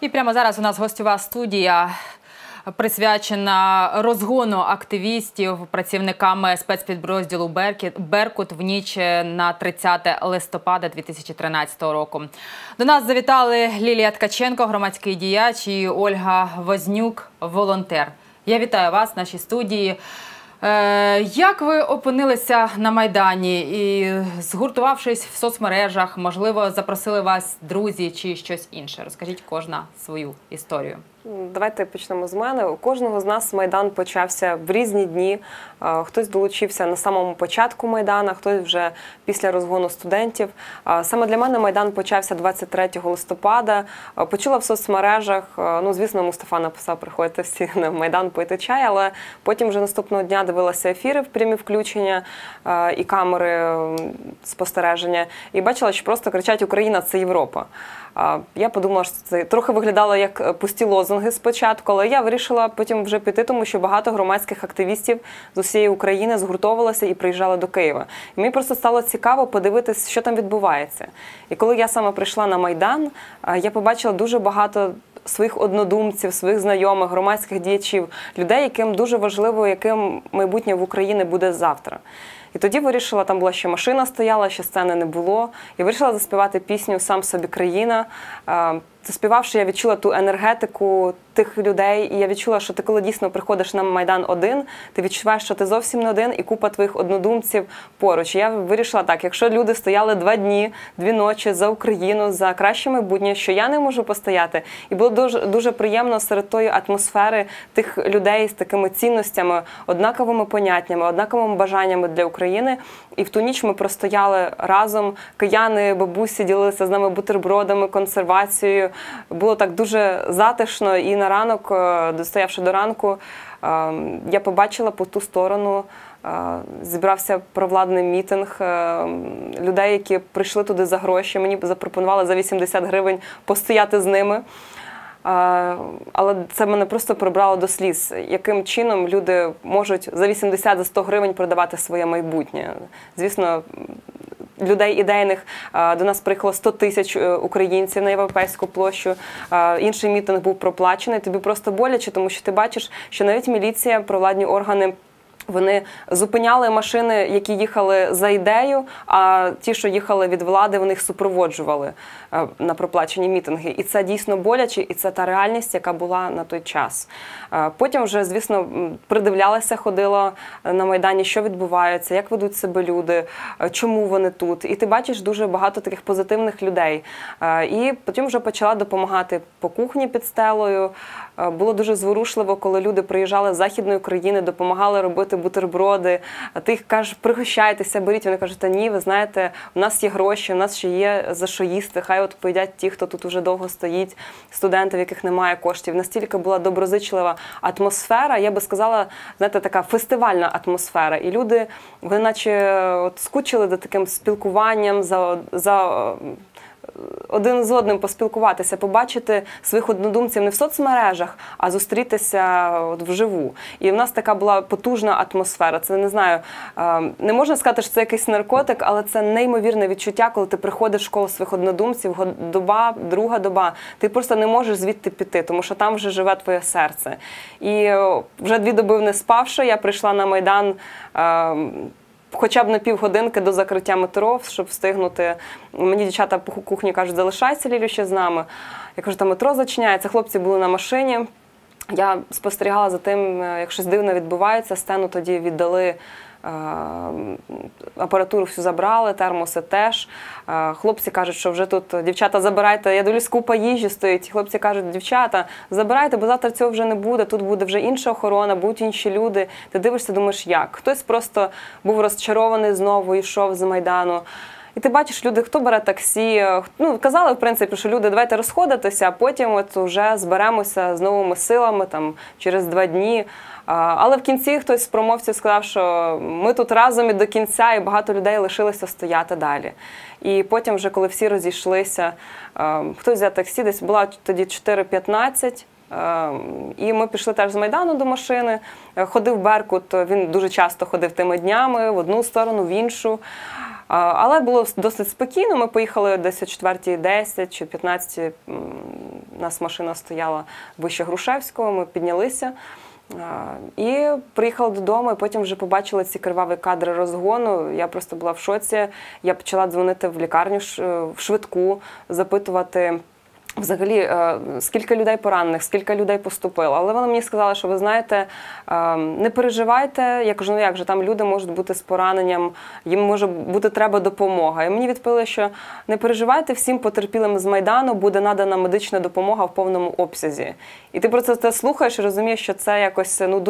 І прямо зараз у нас гостьова студія. Присвячена розгону активістів працівниками спецпідрозділу Беркут в ніч на 30 листопада 2013 року. До нас завітали Лілія Ткаченко, громадський діяч, і Ольга Вознюк, волонтер. Я вітаю вас в нашій студії. Е, Як ви опинилися на майдані і згуртувавшись в соцмережах, можливо, запросили вас друзі чи щось інше? Розкажіть кожна свою історію. Давайте почнемо з мене. У кожного з нас майдан почався в різні дні. Е, Хтось долучився на самому початку майдана, хтось вже після розгону студентів. Е, Саме для мене майдан почався 23 листопада. Е, Почула в соцмережах. Ну, звісно, Мустафа написав, приходьте всі на майдан пити чай, але потім вже наступного дня дивилася ефіри в прямі включення і камери спостереження, і бачила, що просто кричать Україна це Європа. Я подумала, що це трохи виглядало як пусті лозунги спочатку, але я вирішила потім вже піти, тому що багато громадських активістів з усієї України згуртовувалися і приїжджали до Києва. І мені просто стало цікаво подивитись, що там відбувається. І коли я саме прийшла на Майдан, я побачила дуже багато. Своїх однодумців, своїх знайомих, громадських діячів, людей, яким дуже важливо, яким майбутнє в Україні буде завтра. І тоді вирішила, там була ще машина стояла, ще сцени не було. І вирішила заспівати пісню Сам собі країна. Заспівавши, я відчула ту енергетику тих людей, і я відчула, що ти, коли дійсно приходиш на майдан один, ти відчуваєш, що ти зовсім не один, і купа твоїх однодумців поруч. Я вирішила так: якщо люди стояли два дні, дві ночі за Україну, за краще майбутнє, що я не можу постояти. І було дуже дуже приємно серед тої атмосфери тих людей з такими цінностями, однаковими поняттями, однаковими бажаннями для України. І в ту ніч ми простояли разом. Кияни, бабусі ділилися з нами бутербродами, консервацією. Було так дуже затишно. І на ранок, е, достоявши до ранку, е, я побачила по ту сторону. е, Зібрався провладний мітинг людей, які прийшли туди за гроші. Мені запропонували за 80 гривень постояти з ними. Але це мене просто прибрало до сліз. Яким чином люди можуть за 80 за 100 гривень продавати своє майбутнє? Звісно, людей ідейних до нас приїхало 100 тисяч е, українців на європейську площу. Інший мітинг був проплачений. Тобі просто боляче, тому що ти бачиш, що навіть міліція, провладні органи. Вони зупиняли машини, які їхали за ідею, а ті, що їхали від влади, вони їх супроводжували е, на проплачені мітинги. І це дійсно боляче, і це та реальність, яка була на той час. Е, Потім вже, звісно, придивлялася, ходила на майдані, що відбувається, як ведуть себе люди, е, чому вони тут. І ти бачиш дуже багато таких позитивних людей. Е, І потім вже почала допомагати по кухні під стелою. Е, Було дуже зворушливо, коли люди приїжджали з західної України, допомагали робити бутерброди. А Ти їх кажеш, пригощайтеся, беріть. Вони кажуть, та ні, ви знаєте, у нас є гроші, у нас ще є за що їсти. Хай от поїдять ті, хто тут уже довго стоїть, студенти, в яких немає коштів. Настільки була доброзичлива атмосфера. Я би сказала, знаєте, така фестивальна атмосфера. І люди, вони наче от скучили за таким спілкуванням, за, за е, один з одним поспілкуватися, побачити своїх однодумців не в соцмережах, а зустрітися от вживу. І в нас така була потужна атмосфера. Це не знаю, е, не можна сказати, що це якийсь наркотик, але це неймовірне відчуття, коли ти приходиш в школу своїх однодумців, доба, друга доба. Ти просто не можеш звідти піти, тому що там вже живе твоє серце. І е, вже дві доби не спавши, я прийшла на майдан. Хоча б на півгодинки до закриття метро, щоб встигнути. Мені дівчата по кухні кажуть, залишайся Лілю ще з нами. Я кажу, там метро зачиняється. Хлопці були на машині. Я спостерігала за тим, е, як щось дивне відбувається. Стену тоді віддали. Е, Апаратуру всю забрали, термоси теж. Е, Хлопці кажуть, що вже тут дівчата забирайте. Я дивлюсь, купа їжі стоїть. Хлопці кажуть, дівчата, забирайте, бо завтра цього вже не буде. Тут буде вже інша охорона, будуть інші люди. Ти дивишся, думаєш, як? Хтось просто був розчарований знову, йшов з майдану. І ти бачиш, люди, хто бере таксі. е, Ну, казали, в принципі, що люди, давайте розходитися, а потім от вже зберемося з новими силами там, через два дні. Але в кінці хтось з промовців сказав, що ми тут разом і до кінця, і багато людей лишилося стояти далі. І потім, вже коли всі розійшлися, е, хтось взяв таксі, десь була тоді 4.15, Е, І ми пішли теж з Майдану до машини. Ходив Беркут, він дуже часто ходив тими днями в одну сторону, в іншу. Але було досить спокійно. Ми поїхали десь о 4.10 чи 15 у нас машина стояла вище Грушевського, ми піднялися. І приїхали додому, і потім вже побачили ці криваві кадри розгону. Я просто була в шоці. Я почала дзвонити в лікарню ш- в швидку, запитувати. Взагалі, е, скільки людей поранених, скільки людей поступило. Але вони мені сказали, що ви знаєте, е, не переживайте. Я кажу, ну як же там люди можуть бути з пораненням, їм може бути треба допомога. І мені відповіли, що не переживайте, всім потерпілим з майдану буде надана медична допомога в повному обсязі. І ти про це, це слухаєш і розумієш, що це якось ну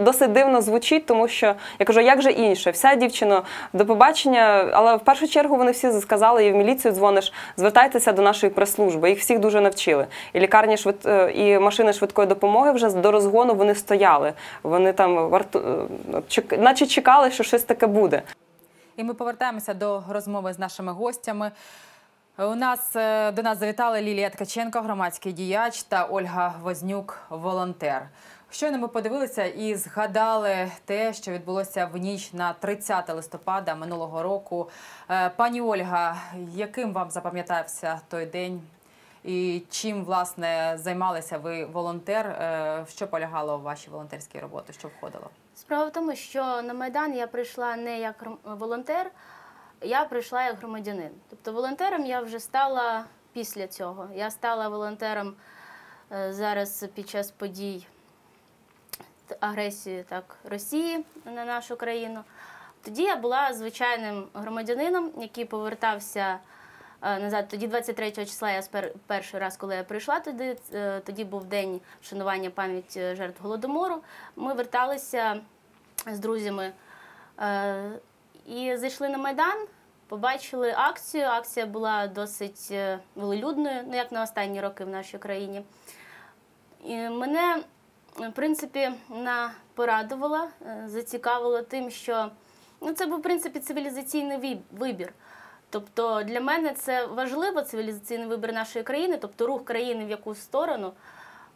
досить дивно звучить, тому що я кажу, як же інше? Вся дівчина до побачення, але в першу чергу вони всі сказали, і в міліцію дзвониш, звертайтеся до нашої прес-служби. Їх всіх дуже навчили. І лікарні швид... е, і машини швидкої допомоги вже до розгону вони стояли. Вони там варту... е, наче чекали, що щось таке буде. І ми повертаємося до розмови з нашими гостями. У нас е, до нас завітали Лілія Ткаченко, громадський діяч, та Ольга Вознюк, волонтер. Щойно ми подивилися і згадали те, що відбулося в ніч на 30 листопада минулого року. Пані Ольга, яким вам запам'ятався той день? І чим власне займалися ви волонтер? Е, що полягало в вашій волонтерській роботі? Що входило? Справа в тому, що на Майдан я прийшла не як волонтер, я прийшла як громадянин. Тобто волонтером я вже стала після цього. Я стала волонтером е, зараз під час подій агресії так, Росії на нашу країну. Тоді я була звичайним громадянином, який повертався назад. Тоді 23 числа я перший раз, коли я прийшла туди, е, тоді був день вшанування пам'яті е, жертв голодомору. Ми верталися з друзями е, і зайшли на майдан. Побачили акцію. Акція була досить е, велолюдною, ну як на останні роки в нашій країні. І мене, в принципі, вона порадувала, е, зацікавила тим, що ну, це був в принципі цивілізаційний вибір. Тобто для мене це важливо цивілізаційний вибір нашої країни, тобто рух країни в яку сторону,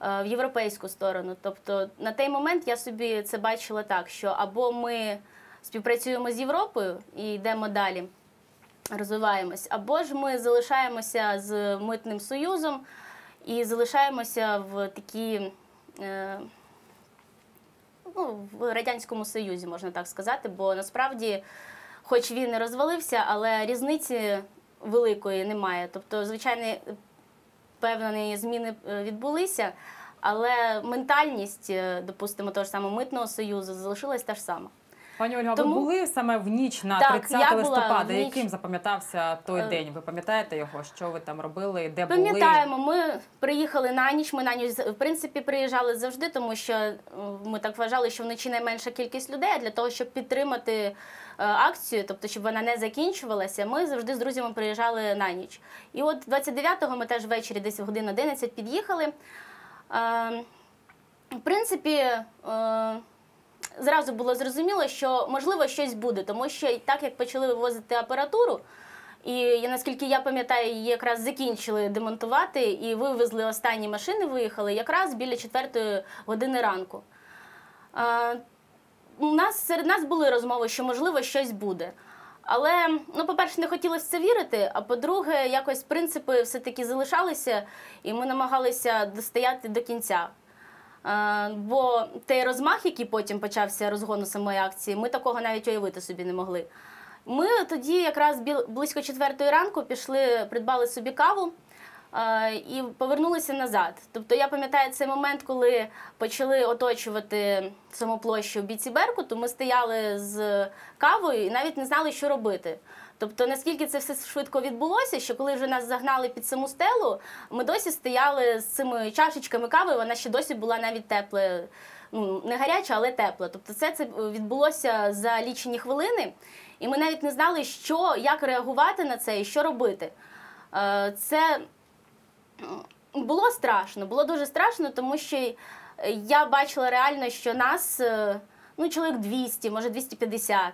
е, в європейську сторону. Тобто на той момент я собі це бачила так, що або ми співпрацюємо з Європою і йдемо далі, розвиваємось, або ж ми залишаємося з митним союзом і залишаємося в такій. е, Ну, в Радянському Союзі, можна так сказати, бо насправді, хоч він і розвалився, але різниці великої немає. Тобто, звичайно, певні зміни е, відбулися, але ментальність, е, допустимо, того ж самого митного союзу залишилась та ж сама. Пані Ольга, Тому- ви були саме в ніч на Так, 30 я листопада. ніч. Яким запам'ятався той Е, день? Ви пам'ятаєте його? Що ви там робили? Де були? Пам'ятаємо, ми приїхали на ніч. Ми на ніч в принципі приїжджали завжди, тому що е, ми так вважали, що вночі найменша кількість людей. А для того, щоб підтримати е, акцію, тобто щоб вона не закінчувалася, ми завжди з друзями приїжджали на ніч. І от 29-го ми теж ввечері, десь в годин 11 під'їхали. Е, В принципі, е, зразу було зрозуміло, що можливо щось буде, тому що так як почали вивозити апаратуру. І наскільки я пам'ятаю, її якраз закінчили демонтувати і вивезли останні машини, виїхали якраз біля 4 години ранку. У нас серед нас були розмови, що можливо щось буде. Але, ну, по-перше, не хотілося це вірити, а по-друге, якось принципи все-таки залишалися, і ми намагалися достояти до кінця. Е, Бо той розмах, який потім почався розгону самої акції, ми такого навіть уявити собі не могли. Ми тоді якраз близько четвертої ранку пішли, придбали собі каву і повернулися назад. Тобто я пам'ятаю цей момент, коли почали оточувати саму площу бійці Беркуту, ми стояли з кавою і навіть не знали, що робити. Тобто, наскільки це все швидко відбулося, що коли вже нас загнали під саму стелу, ми досі стояли з цими чашечками кави, вона ще досі була навіть тепла, ну не гаряча, але тепла. Тобто, це, це відбулося за лічені хвилини, і ми навіть не знали, що, як реагувати на це і що робити. Е, Це було страшно, було дуже страшно, тому що е, я бачила реально, що нас е, ну, чоловік 200, може 250.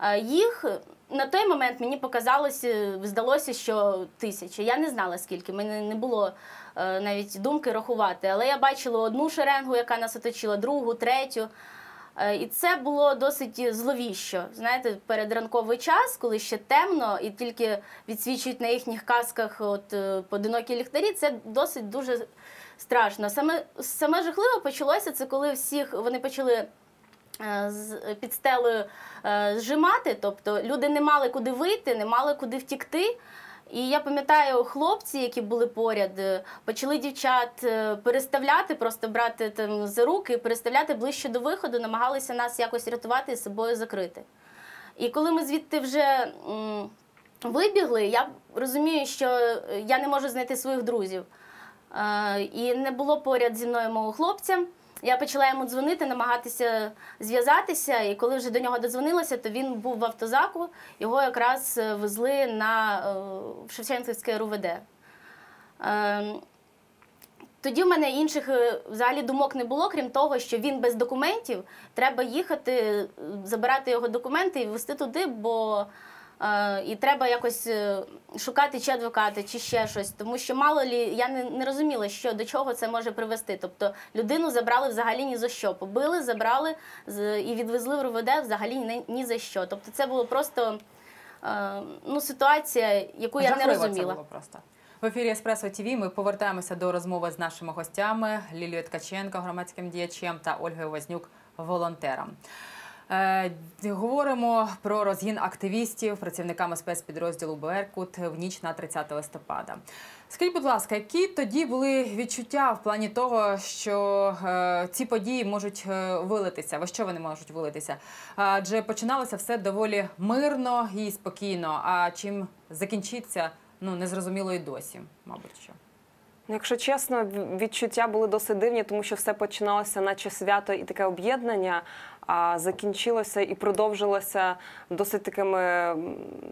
Е, Їх на той момент мені показалося, здалося, що тисяча. Я не знала скільки, мене не було е, навіть думки рахувати. Але я бачила одну шеренгу, яка нас оточила, другу, третю. Е, І це було досить зловіщо. Знаєте, перед ранковий час, коли ще темно, і тільки відсвічують на їхніх касках от е, поодинокі ліхтарі, це досить дуже страшно. Саме саме жахливо почалося це, коли всіх вони почали. е, з- Під стелею зжимати, тобто люди не мали куди вийти, не мали куди втікти. І я пам'ятаю, хлопці, які були поряд, е, почали дівчат е, переставляти, просто брати там за руки, переставляти ближче до виходу, намагалися нас якось рятувати і собою закрити. І коли ми звідти вже вибігли, я розумію, що е, я не можу знайти своїх друзів. І не було поряд зі мною мого хлопця. Я почала йому дзвонити, намагатися зв'язатися. І коли вже до нього додзвонилася, то він був в автозаку. Його якраз е, везли на е, Шевченківське РУВД. Е, тоді в мене інших е, взагалі думок не було, крім того, що він без документів. Треба їхати, забирати його документи і везти туди, бо і треба якось е, шукати чи адвоката, чи ще щось. Тому що мало лі, я не, не розуміла, що до чого це може привести. Тобто людину забрали взагалі ні за що. Побили, забрали з- і відвезли в РВД взагалі ні, ні за що. Тобто це було просто е, ну, ситуація, яку я не розуміла. Це було просто. В ефірі Еспресо ТВ ми повертаємося до розмови з нашими гостями Лілією Ткаченко, громадським діячем та Ольгою Вознюк, волонтером. Е, говоримо про розгін активістів працівниками спецпідрозділу Беркут в ніч на 30 листопада. Скажіть, будь ласка, які тоді були відчуття в плані того, що е, ці події можуть е, вилитися? Во що вони можуть вилитися? Адже починалося все доволі мирно і спокійно. А чим закінчиться, ну незрозуміло і досі, мабуть, що. Ну, Якщо чесно, відчуття були досить дивні, тому що все починалося, наче свято і таке об'єднання, закінчилося і продовжилося досить такими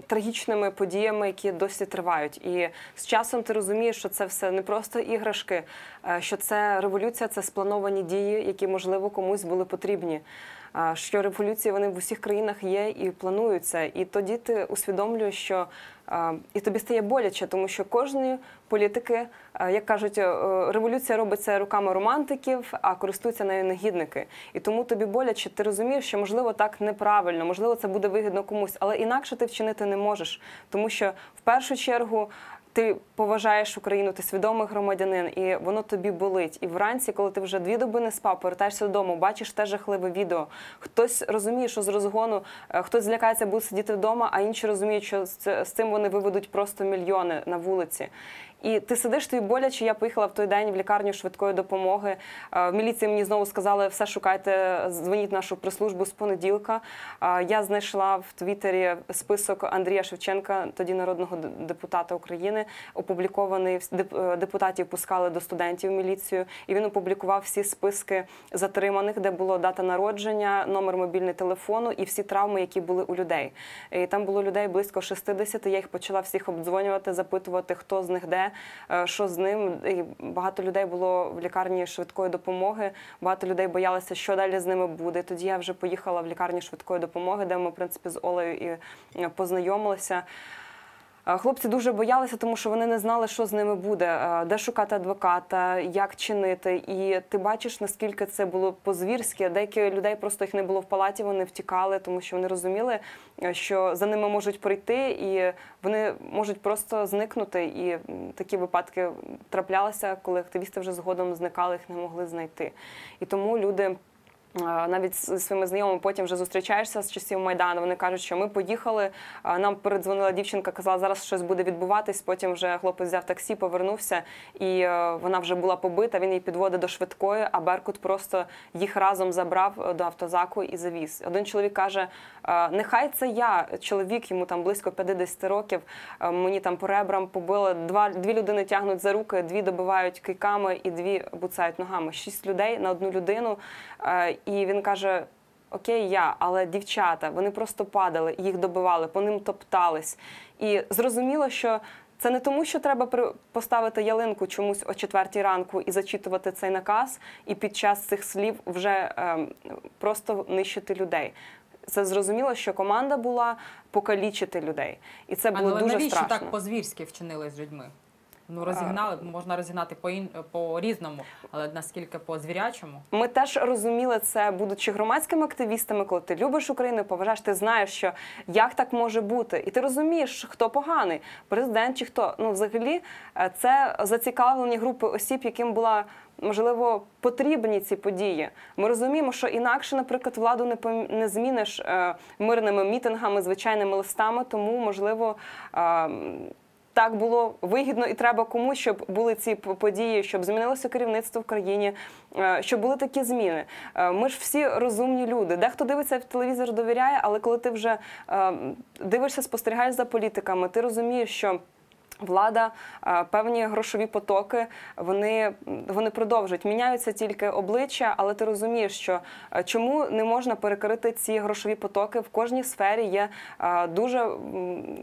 трагічними подіями, які досі тривають. І з часом ти розумієш, що це все не просто іграшки, е, що це революція, це сплановані дії, які можливо комусь були потрібні. Що революції вони в усіх країнах є і плануються. І тоді ти усвідомлюєш, що а, і тобі стає боляче, тому що кожної політики, як кажуть, е, революція робиться руками романтиків, а користуються нею негідники. І тому тобі боляче, ти розумієш, що можливо так неправильно, можливо, це буде вигідно комусь, але інакше ти вчинити не можеш, тому що в першу чергу. Ти поважаєш Україну, ти свідомий громадянин, і воно тобі болить. І вранці, коли ти вже дві доби не спав, повертаєшся додому, бачиш те жахливе відео. Хтось розуміє, що з розгону, е, хтось злякається, буде сидіти вдома, а інші розуміють, що з цим вони виведуть просто мільйони на вулиці. І ти сидиш тобі боляче. Я поїхала в той день в лікарню швидкої допомоги. Е, В міліції мені знову сказали, все шукайте, дзвоніть нашу прес-службу з понеділка. Е, Я знайшла в Твіттері список Андрія Шевченка, тоді народного депутата України, опублікований е, депутатів пускали до студентів в міліцію, і він опублікував всі списки затриманих, де було дата народження, номер мобільного телефону і всі травми, які були у людей. І там було людей близько 60, Я їх почала всіх обдзвонювати, запитувати, хто з них де, що з ним. І багато людей було в лікарні швидкої допомоги. Багато людей боялися, що далі з ними буде. Тоді я вже поїхала в лікарню швидкої допомоги, де ми, в принципі, з Олею і е, познайомилися. Хлопці дуже боялися, тому що вони не знали, що з ними буде, де шукати адвоката, як чинити. І ти бачиш, наскільки це було по-звірськи. Деякі людей просто їх не було в палаті, вони втікали, тому що вони розуміли, е, що за ними можуть прийти, і вони можуть просто зникнути. І такі випадки траплялися, коли активісти вже згодом зникали, їх не могли знайти. І тому люди. А, Навіть з своїми знайомими потім вже зустрічаєшся з часів Майдану. Вони кажуть, що ми поїхали. Нам передзвонила дівчинка, казала, зараз щось буде відбуватись. Потім вже хлопець взяв таксі, повернувся, і е, вона вже була побита. Він її підводить до швидкої, а Беркут просто їх разом забрав е, до автозаку і завіз. Один чоловік каже: «Е, нехай це я, чоловік, йому там близько 50 років. е, Мені там по ребрам побили. Два дві людини тягнуть за руки, дві добивають кийками і дві буцають ногами. Шість людей на одну людину. І він каже: Окей, я, але дівчата, вони просто падали, їх добивали, по ним топтались. І зрозуміло, що. Це не тому, що треба поставити ялинку чомусь о четвертій ранку і зачитувати цей наказ, і під час цих слів вже ем, просто нищити людей. Це зрозуміло, що команда була покалічити людей, і це було Але дуже навіщо страшно. так по-звірськи вчинили з людьми? Ну розігнали, можна розігнати по ін по різному, але наскільки по звірячому. Ми теж розуміли це, будучи громадськими активістами, коли ти любиш Україну, поважаєш, ти знаєш, що як так може бути, і ти розумієш, хто поганий, президент чи хто. Ну, взагалі, е, це зацікавлені групи осіб, яким була. Можливо, потрібні ці події. Ми розуміємо, що інакше, наприклад, владу не пом- не зміниш е, мирними мітингами, звичайними листами. Тому, можливо, е, так було вигідно і треба комусь, щоб були ці події, щоб змінилося керівництво в країні, е, щоб були такі зміни. Е, Ми ж всі розумні люди. Дехто дивиться в телевізор, довіряє, але коли ти вже е, дивишся, спостерігаєш за політиками, ти розумієш, що. Влада, е, певні грошові потоки, вони, вони продовжують. Міняються тільки обличчя, але ти розумієш, що е, чому не можна перекрити ці грошові потоки. В кожній сфері є е, дуже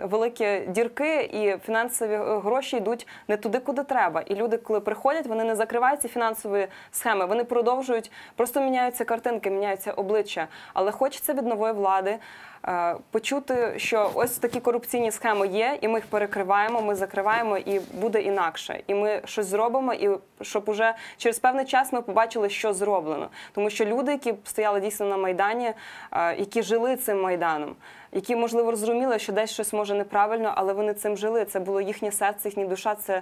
великі дірки, і фінансові гроші йдуть не туди, куди треба. І люди, коли приходять, вони не закривають ці фінансові схеми, вони продовжують, просто міняються картинки, міняються обличчя. Але хочеться від нової влади почути, що ось такі корупційні схеми є, і ми їх перекриваємо, ми закриваємо, і буде інакше. І ми щось зробимо, і щоб уже через певний час ми побачили, що зроблено. Тому що люди, які стояли дійсно на майдані, е, які жили цим майданом. Які можливо розуміли, що десь щось може неправильно, але вони цим жили. Це було їхнє серце, їхня душа. Це,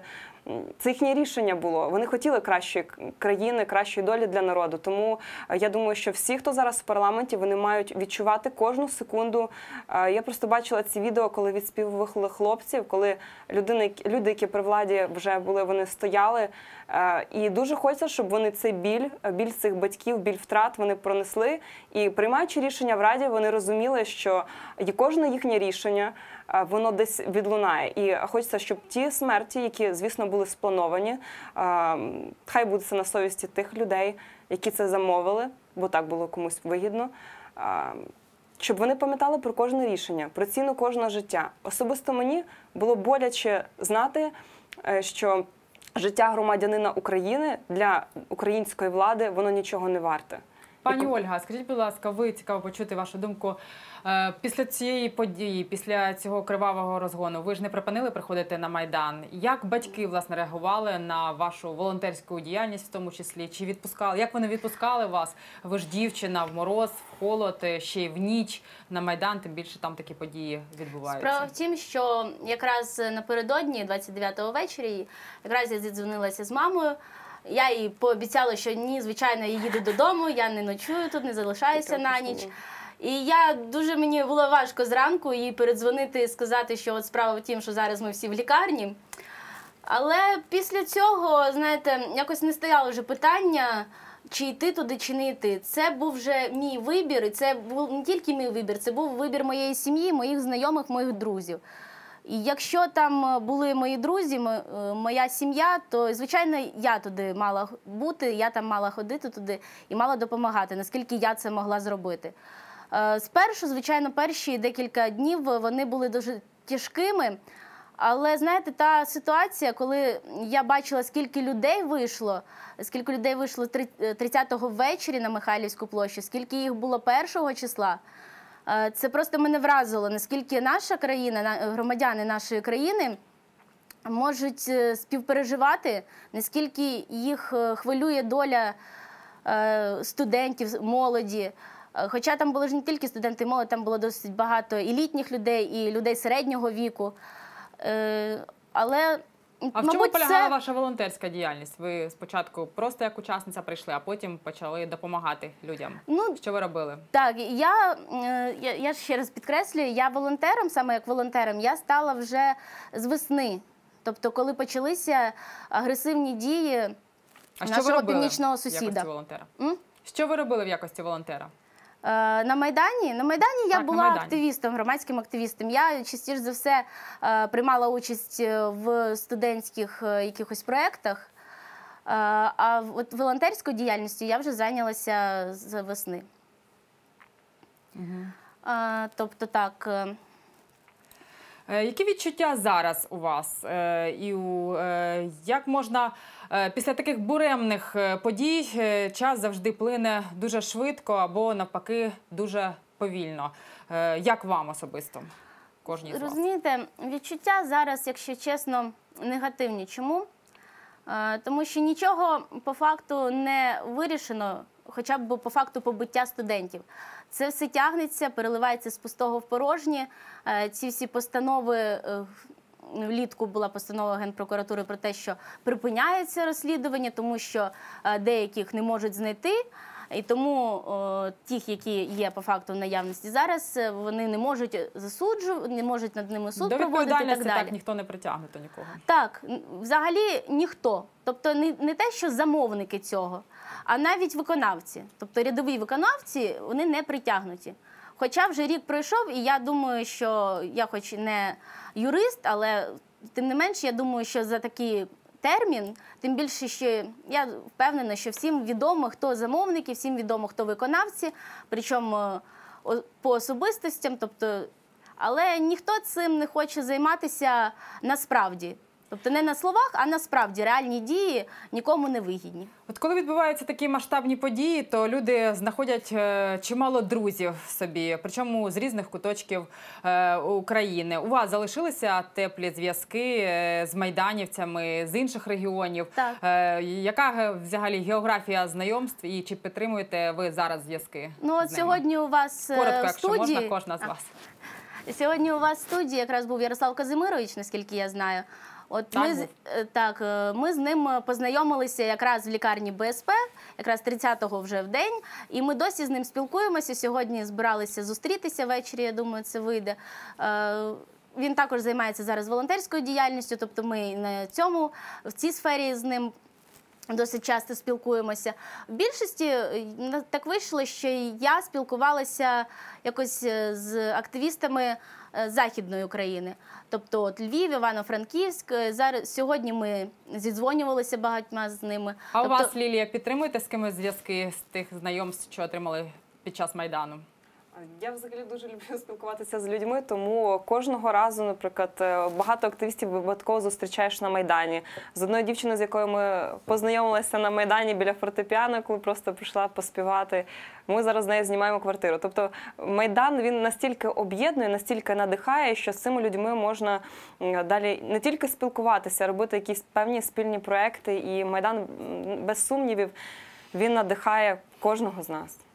це їхнє рішення було. Вони хотіли кращої країни, кращої долі для народу. Тому е, я думаю, що всі, хто зараз в парламенті, вони мають відчувати кожну секунду. Е, Я просто бачила ці відео, коли відспівували хлопців, коли людини, люди, які при владі вже були, вони стояли. Е, І дуже хочеться, щоб вони цей біль, біль цих батьків, біль втрат вони пронесли. І приймаючи рішення в раді, вони розуміли, що кожне їхнє рішення е, воно десь відлунає. І хочеться, щоб ті смерті, які, звісно, були сплановані, хай буде це на совісті тих людей, які це замовили, бо так було комусь вигідно. Щоб вони пам'ятали про кожне рішення, про ціну кожного життя. Особисто мені було боляче знати, е, що життя громадянина України для української влади воно нічого не варте. Пані Ольга, скажіть, будь ласка, ви цікаво почути вашу думку. Е, Після цієї події, після цього кривавого розгону, ви ж не припинили приходити на майдан. Як батьки власне реагували на вашу волонтерську діяльність, в тому числі? Чи відпускали? Як вони відпускали вас? Ви ж дівчина в мороз, в холод, е, ще й в ніч на майдан, тим більше там такі події відбуваються. Справа в тім, що якраз напередодні, 29-го ввечері, якраз я зідзвонилася з мамою. Я їй пообіцяла, що ні, звичайно, я їду додому, я не ночую тут, не залишаюся на ніч. І я дуже мені було важко зранку їй передзвонити і сказати, що от справа в тім, що зараз ми всі в лікарні. Але після цього, знаєте, якось не стояло вже питання, чи йти туди, чи не йти. Це був вже мій вибір, і це був не тільки мій вибір, це був вибір моєї сім'ї, моїх знайомих, моїх друзів. І якщо там е, були мої друзі, е, моя сім'я, то звичайно я туди мала бути, я там мала ходити туди і мала допомагати, наскільки я це могла зробити. Е, Спершу, звичайно, перші декілька днів вони були дуже тяжкими. Але знаєте, та ситуація, коли я бачила, скільки людей вийшло, скільки людей вийшло е, 30-го ввечері на Михайлівську площу, скільки їх було першого числа. Е, Це просто мене вразило, наскільки наша країна, на- громадяни нашої країни можуть е, співпереживати, наскільки їх е, хвилює доля студентів, молоді. Хоча там були ж не тільки студенти і молодь, там було досить багато і літніх людей, і людей середнього віку. Але, А в чому полягала це... ваша волонтерська діяльність? Ви спочатку просто як учасниця прийшли, а потім почали допомагати людям. Ну, Що ви робили? Так, я, е, я, я ще раз підкреслюю, я волонтером, саме як волонтером, я стала вже з весни. Тобто, коли почалися агресивні дії А що ви нашого північного в якості волонтера? М? Що ви робили в якості волонтера? Е, На Майдані на Майдані я Так, була Майдані. активістом, громадським активістом. Я частіше за все е, приймала участь е, в студентських якихось проєктах. А от волонтерською діяльністю я вже зайнялася з весни. Угу. Тобто так. Е, Які відчуття зараз у вас? Е, І е, як можна після таких буремних подій час завжди плине дуже швидко або навпаки дуже повільно? Як вам особисто? Кожній з? Розумієте, відчуття зараз, якщо чесно, негативні. Чому? Тому що нічого по факту не вирішено, хоча б по факту побиття студентів. Це все тягнеться, переливається з пустого в порожнє. Е, Ці всі постанови. е, Влітку була постанова Генпрокуратури про те, що припиняється розслідування, тому що е, деяких не можуть знайти. І тому о, тих, які є по факту в наявності зараз, е, вони не можуть засуджувати, не можуть над ними суд До проводити і так далі. так ніхто не притягне то нікого. Так, взагалі ніхто. Тобто не, не те, що замовники цього, а навіть виконавці. Тобто рядові виконавці вони не притягнуті. Хоча вже рік пройшов, і я думаю, що я хоч не юрист, але тим не менш, я думаю, що за такий термін, тим більше, що я впевнена, що всім відомо, хто замовники, всім відомо, хто виконавці, причому е, по особистостям, тобто але ніхто цим не хоче займатися насправді. Тобто не на словах, а насправді реальні дії нікому не вигідні. От коли відбуваються такі масштабні події, то люди знаходять е, чимало друзів собі, причому з різних куточків е, України. У вас залишилися теплі зв'язки е, з майданівцями з інших регіонів. Так. Яка взагалі географія знайомств і чи підтримуєте ви зараз зв'язки? Ну от сьогодні у вас коротко, якщо студії можна, кожна з вас. Сьогодні у вас в студії якраз був Ярослав Казимирович, наскільки я знаю. От Так ми, з- е, так, е, ми з ним познайомилися якраз в лікарні БСП, якраз 30-го вже в день. І ми досі з ним спілкуємося. Сьогодні збиралися зустрітися ввечері. Я думаю, це вийде. Е, Він також займається зараз волонтерською діяльністю, тобто ми на цьому в цій сфері з ним Досить часто спілкуємося. В більшості е, так вийшло, що я спілкувалася якось е, з активістами е, Західної України. Тобто от Львів, Івано-Франківськ. Зараз сьогодні ми зідзвонювалися багатьма з ними. А у тобто, вас, Лілія, підтримуєте з кимось зв'язки з тих знайомств, що отримали під час майдану? Я взагалі дуже люблю спілкуватися з людьми, тому кожного разу, наприклад, е, багато активістів випадково зустрічаєш на майдані. З одною дівчиною, з якою ми познайомилися на майдані біля фортепіано, коли просто прийшла поспівати. Ми зараз з нею знімаємо квартиру. Тобто майдан він настільки об'єднує, настільки надихає, що з цими людьми можна далі не тільки спілкуватися, а робити якісь певні спільні проекти. І майдан без сумнівів він надихає кожного з нас.